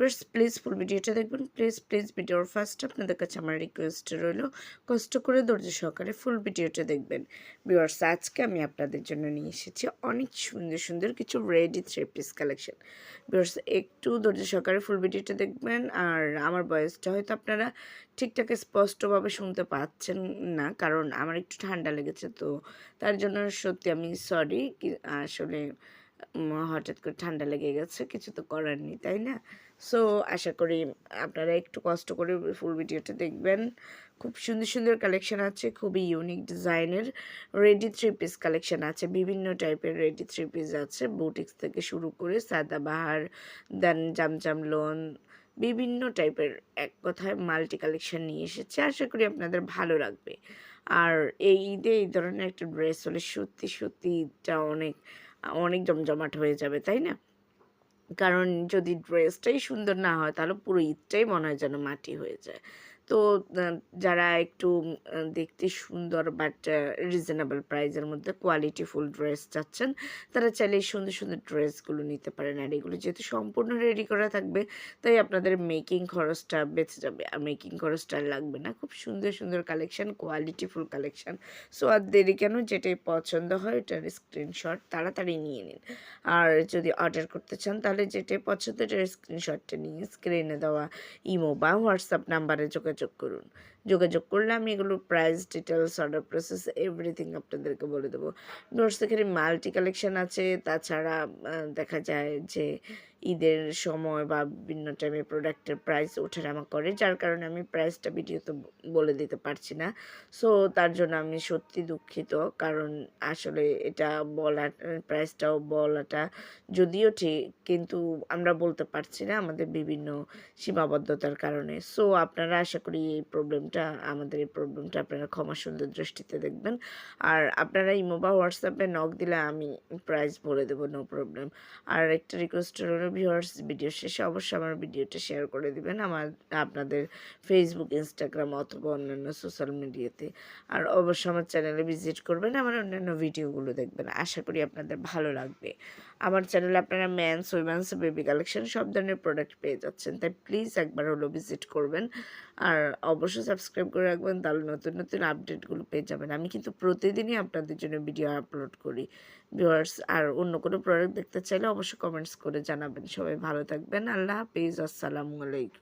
বেশ please full ভিডিওটা দেখবেন। প্লিজ প্লিজ ভিডিওর ফার্স্ট আপনাদের কাছে আমার রিকোয়েস্ট রইল, কষ্ট করে ধৈর্য সহকারে ফুল ভিডিওটা দেখবেন। ভিউয়ার্স আজকে আমি আপনাদের জন্য নিয়ে এসেছি অনেক সুন্দর সুন্দর কিছু ready three piece collection viewers একটু ধৈর্য সহকারে ফুল ভিডিওটা দেখবেন, আর আমার বয়সটা হয়তো আপনারা ঠিকঠাক স্পষ্টভাবে শুনতে পাচ্ছেন না, কারণ আমার একটু ঠান্ডা লেগেছে, তো তার জন্য সত্যি আমি সরি আসলে হঠাৎ করে ঠান্ডা লেগে গেছে, কিছু তো করার নেই, তাই না? সো আশা করি আপনারা একটু কষ্ট করে ফুল ভিডিওটা দেখবেন। খুব সুন্দর সুন্দর কালেকশন আছে, খুবই ইউনিক ডিজাইনের রেডি থ্রি পিস কালেকশন আছে, বিভিন্ন টাইপের রেডি থ্রি পিস আছে। বুটিক্স থেকে শুরু করে সাদাবাহার দেন জামজাম লোন বিভিন্ন টাইপের এক কথায় মাল্টি কালেকশন নিয়ে এসেছে। আশা করি আপনাদের ভালো লাগবে। আর এই ঈদে এই ধরনের একটা ড্রেস হলে সত্যি সত্যি ঈদটা অনেক অনেক জমজমাট হয়ে যাবে, তাই না? কারণ যদি ড্রেসটাই সুন্দর না হয়, তাহলে পুরো ঈদটাই মনে হয় যেন মাটি হয়ে যায়। তো যারা একটু দেখতে সুন্দর বাট রিজনেবল প্রাইসের মধ্যে কোয়ালিটিফুল ড্রেস চাচ্ছেন, তারা চাইলে সুন্দর সুন্দর ড্রেসগুলো নিতে পারেন। আর এগুলো যেহেতু সম্পূর্ণ রেডি করা থাকবে, তাই আপনাদের মেকিং খরচটা বেঁচে যাবে। আর মেকিং খরচটা লাগবে না। খুব সুন্দর সুন্দর কালেকশন কোয়ালিটিফুল কালেকশন সো আর দেরি কেন? যেটাই পছন্দ হয় ওটার স্ক্রিনশট তাড়াতাড়ি নিয়ে নিন। আর যদি অর্ডার করতে চান, তাহলে যেটাই পছন্দ ওটার স্ক্রিনশটটা নিয়ে স্ক্রিনে দেওয়া ইমো বা হোয়াটসঅ্যাপ নাম্বারে যোগাযোগ করুন। যোগাযোগ করলে আমি এগুলো price details order process everything আপনাদেরকে বলে দেবো। নোটস এখানে মাল্টি কালেকশন আছে, তাছাড়া দেখা যায় যে ঈদের সময় বা বিভিন্ন টাইমে প্রোডাক্টের প্রাইস ওঠানামা করে, যার কারণে আমি প্রাইসটা ভিডিওতে বলে দিতে পারছি না। সো তার জন্য আমি সত্যি দুঃখিত, কারণ আসলে এটা বলা প্রাইসটাও বলাটা যদিও ঠিক, কিন্তু আমরা বলতে পারছি না আমাদের বিভিন্ন সীমাবদ্ধতার কারণে। সো আপনারা আশা এই প্রবলেমটা, আমাদের এই প্রবলেমটা আপনারা ক্ষমা সুন্দর দৃষ্টিতে দেখবেন। আর আপনারা ইমো বা হোয়াটসঅ্যাপে নক দিলে আমি প্রাইস বলে দেবো নো প্রবলেম আর একটা রিকোয়েস্ট হলো ভিউয়ার্স ভিডিও শেষে অবশ্যই আমার ভিডিওটা শেয়ার করে দিবেন আমার, আপনাদের ফেসবুক ইনস্টাগ্রাম অথবা অন্যান্য সোশ্যাল মিডিয়াতে আর অবশ্যই আমার চ্যানেলে ভিজিট করবেন, আমার অন্যান্য ভিডিওগুলো দেখবেন। আশা করি আপনাদের ভালো লাগবে। আমার চ্যানেলে আপনারা ম্যানস উইমেন্স বেবি কালেকশন সব ধরনের প্রোডাক্ট পেয়ে যাচ্ছেন। তাই প্লিজ একবার হলো ভিজিট করবেন। আর অবশ্যই সাবস্ক্রাইব করে রাখবেন, তাহলে নতুন নতুন আপডেটগুলো পেয়ে যাবেন। আমি কিন্তু প্রতিদিনই আপনাদের জন্য ভিডিও আপলোড করি। ভিউয়ার্স আর অন্য কোনো প্রোডাক্ট দেখতে চাইলে অবশ্যই কমেন্টস করে জানাবেন। সবাই ভালো থাকবেন। আল্লাহ হাফিজ। আসসালামু আলাইকুম।